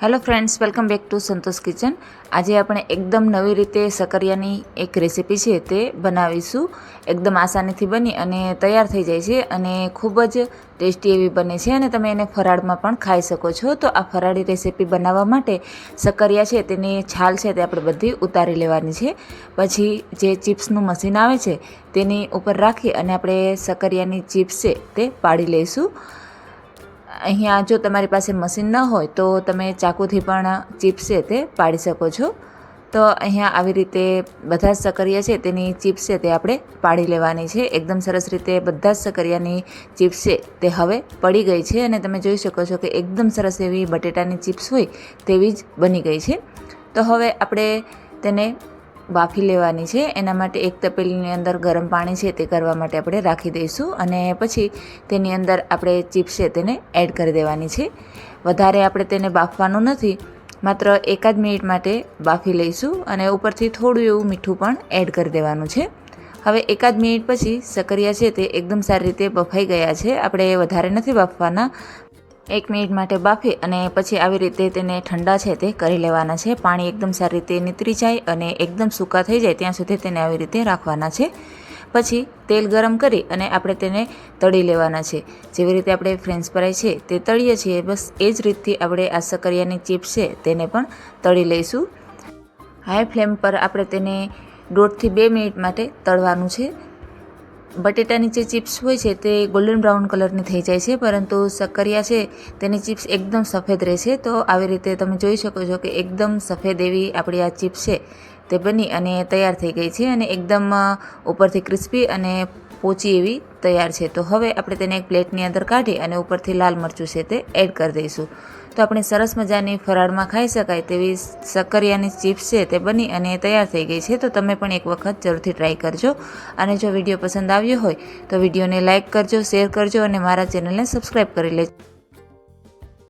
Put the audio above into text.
Hello friends welcome back to Santosh kitchen આજે આપણે એકદમ નવી રીતે સકરિયાની એક રેસીપી છે તે બનાવીશું. એકદમ આસાનીથી બની અને તૈયાર થઈ જાય છે અને ખૂબ જ ટેસ્ટી એવી બને છે અને તમે એને ફરાળમાં પણ ખાઈ શકો છો. તો આ ફરાળી રેસીપી બનાવવા માટે સકરિયા છે તેની છાલ છે તે આપણે બધી ઉતારી લેવાની છે. પછી જે ચિપ્સનું મશીન આવે છે તેની ઉપર રાખી અને આપણે સકરિયાની ચિપ્સ છે તે પાડી લઈશું. અહીંયા જો તમારી પાસે મશીન ન હોય તો તમે ચાકુથી પણ ચિપ્સ તે પાડી શકો છો. તો અહીંયા આવી રીતે બધા જ સકરિયા છે તેની ચિપ્સ છે તે આપણે પાડી લેવાની છે. એકદમ સરસ રીતે બધા જ સકરિયાની ચિપ્સ છે તે હવે પડી ગઈ છે અને તમે જોઈ શકો છો કે એકદમ સરસ એવી બટેટાની ચિપ્સ હોય તેવી જ બની ગઈ છે. તો હવે આપણે તેને બાફી લેવાની છે. એના માટે એક તપેલીની અંદર ગરમ પાણી છે તે કરવા માટે આપણે રાખી દઈશું અને પછી તેની અંદર આપણે ચિપ્સ છે તેને એડ કરી દેવાની છે. વધારે આપણે તેને બાફવાનું નથી, માત્ર એકાદ મિનિટ માટે બાફી લઈશું અને ઉપરથી થોડું એવું મીઠું પણ એડ કરી દેવાનું છે. હવે એકાદ મિનિટ પછી સકરિયા છે તે એકદમ સારી રીતે બફાઈ ગયા છે. આપણે વધારે નથી બાફવાના. એક મિનિટ માટે બાફી અને પછી આવી રીતે તેને ઠંડા છે તે કરી લેવાના છે. પાણી એકદમ સારી રીતે નીતરી જાય અને એકદમ સૂકા થઈ જાય ત્યાં સુધી તેને આવી રીતે રાખવાના છે. પછી તેલ ગરમ કરી અને આપણે તેને તળી લેવાના છે. જેવી રીતે આપણે ફ્રેન્ચ ફ્રાય છે તે તળીએ છીએ, બસ એ જ રીતથી આપણે આ સકરિયાની ચિપ્સ છે તેને પણ તળી લઈશું. હાઈ ફ્લેમ પર આપણે તેને દોઢથી બે મિનિટ માટે તળવાનું છે. બટેટાની જે ચિપ્સ હોય છે તે ગોલ્ડન બ્રાઉન કલરની થઈ જાય છે, પરંતુ સક્કરિયા છે તેની ચિપ્સ એકદમ સફેદ રહે છે તો આવી રીતે તમે જોઈ શકો છો કે એકદમ સફેદ એવી આપણી આ ચિપ્સ છે. તે બની અને તૈયાર થઈ ગઈ છે અને એકદમ ઉપરથી ક્રિસ્પી અને પોચી એવી તૈયાર છે. તો હવે આપણે તેને એક પ્લેટની અંદર કાઢી અને ઉપરથી લાલ મરચું છે તે એડ કરી દઈશું. તો આપણે સરસ મજાની ફરાળમાં ખાઈ શકાય તેવી સક્કરિયાની ચિપ્સ છે તે બની અને તૈયાર થઈ ગઈ છે. તો તમે પણ એક વખત જરૂરથી ટ્રાય કરજો. અને જો વીડિયો પસંદ આવ્યો હોય તો વિડીયોને લાઇક કરજો, શેર કરજો અને મારા ચેનલને સબસ્ક્રાઈબ કરી લેજો.